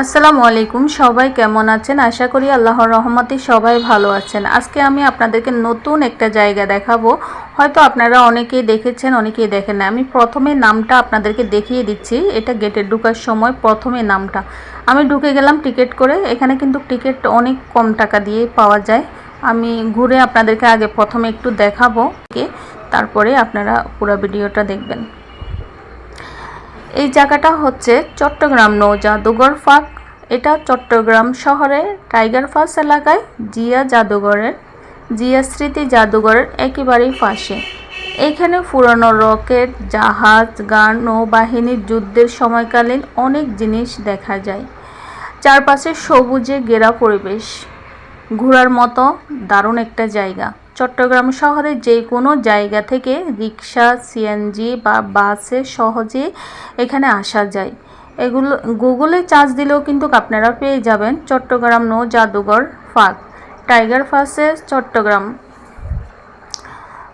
আসসালামু আলাইকুম, সবাই কেমন আছেন? আশা করি আল্লাহর রহমতে সবাই ভালো আছেন। আজকে আমি আপনাদেরকে নতুন একটা জায়গা দেখাবো। হয়তো আপনারা অনেকেই দেখেছেন, অনেকেই দেখেন না। আমি প্রথমে নামটা আপনাদেরকে দেখিয়ে দিচ্ছি। এটা গেটে ঢোকার সময় প্রথমে নামটা। আমি ঢুকে গেলাম টিকিট করে। এখানে কিন্তু টিকিট অনেক কম টাকা দিয়ে পাওয়া যায়। আমি ঘুরে আপনাদেরকে আগে প্রথমে একটু দেখাবো। তারপরে আপনারা পুরো ভিডিওটা দেখবেন। এই জায়গাটা হচ্ছে চট্টগ্রাম নৌ জাদুঘর ফাঁক। এটা চট্টগ্রাম শহরে টাইগার ফার্স এলাকায় জিয়া জাদুঘরের, জিয়া স্মৃতি জাদুঘরের একেবারেই পাশে। এখানে পুরনো রকেট, জাহাজ, গান নৌবাহিনীর যুদ্ধের সময়কালীন অনেক জিনিস দেখা যায়। চারপাশে সবুজে ঘেরা পরিবেশ। ঘোরার মতো দারুণ একটা জায়গা। চট্টগ্রাম শহরে যে কোনো জায়গা থেকে রিক্সা সিএনজি বা বাসে সহজে এখানে আসা যায়। এগুলো, গুগলে চার্জ দিলেও কিন্তু আপনারা পেয়ে যাবেন চট্টগ্রাম নৌ জাদুঘর ফাঁক টাইগার ফার্সে চট্টগ্রাম।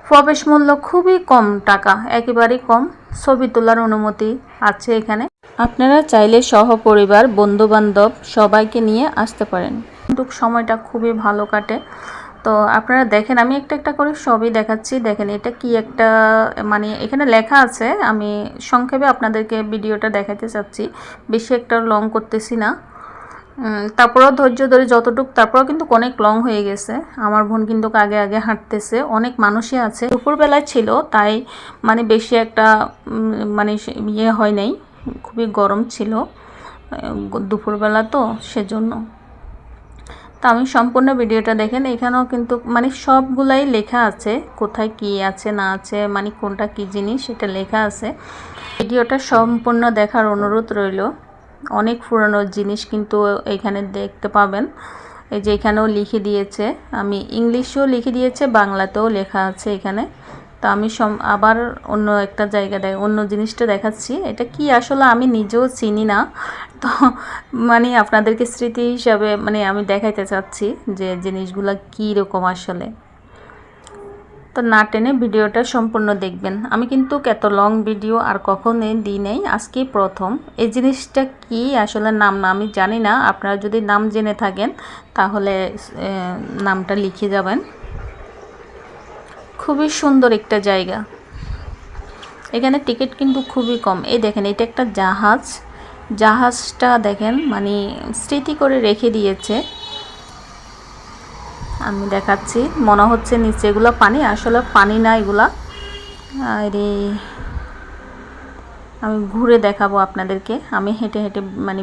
প্রবেশ মূল্য খুবই কম টাকা, একেবারেই কম। ছবি তোলার অনুমতি আছে এখানে। আপনারা চাইলে সহপরিবার, বন্ধুবান্ধব সবাইকে নিয়ে আসতে পারেন। কিন্তু সময়টা খুবই ভালো কাটে। তো আপনারা দেখেন, আমি একটা একটা করে সবই দেখাচ্ছি। দেখেন, এটা কি একটা মানে এখানে লেখা আছে, আমি সংক্ষেপে আপনাদেরকে ভিডিওটা দেখাতে চাচ্ছি। বেশি একটা লং করতেছি না। তারপরেও ধৈর্য ধরে যতটুকু, তারপরেও কিন্তু অনেক লং হয়ে গেছে। আমার বোন কিন্তু আগে আগে হাঁটতেছে, অনেক মানুষই আছে। দুপুরবেলায় ছিল, তাই মানে বেশি একটা মানে ইয়ে হয় নাই, খুবই গরম ছিল। দুপুরবেলা তো, সেজন্য। তো আমি সম্পূর্ণ ভিডিওটা দেখেন, এখানেও কিন্তু মানে সবগুলাই লেখা আছে, কোথায় কি আছে, না আছে মানে কোনটা কি জিনিস সেটা লেখা আছে। ভিডিওটা সম্পূর্ণ দেখার অনুরোধ রইল। অনেক পুরনো জিনিস কিন্তু এখানে দেখতে পাবেন। এই যে এখানেও লিখে দিয়েছে, আমি ইংলিশেও লিখে দিয়েছে, বাংলাতেও লেখা আছে এখানে। তো আমি সম আবার অন্য একটা জায়গা দেখ অন্য জিনিসটা দেখাচ্ছি। এটা কি আসলে আমি নিজেও চিনি না। তো মানে আপনাদেরকে স্মৃতি হিসাবে মানে আমি দেখাইতে চাচ্ছি যে জিনিসগুলো কী রকম আসলে। তো না টেনে ভিডিওটা সম্পূর্ণ দেখবেন। আমি কিন্তু এত লং ভিডিও আর কখনোই দিই নেই, আজকেই প্রথম। এই জিনিসটা কি আসলে নাম না, আমি জানি না। আপনারা যদি নাম জেনে থাকেন, তাহলে নামটা লিখে যাবেন। খুবই সুন্দর একটা জায়গা। এখানে টিকিট কিন্তু খুবই কম। এই দেখেন, এটা একটা জাহাজ। জাহাজটা দেখেন মানে স্মৃতি করে রেখে দিয়েছে। আমি দেখাচ্ছি, মনে হচ্ছে নিচে এগুলো পানি, আসলে পানি না এগুলা। আরে, আমি ঘুরে দেখাবো আপনাদেরকে। আমি হেঁটে হেঁটে মানে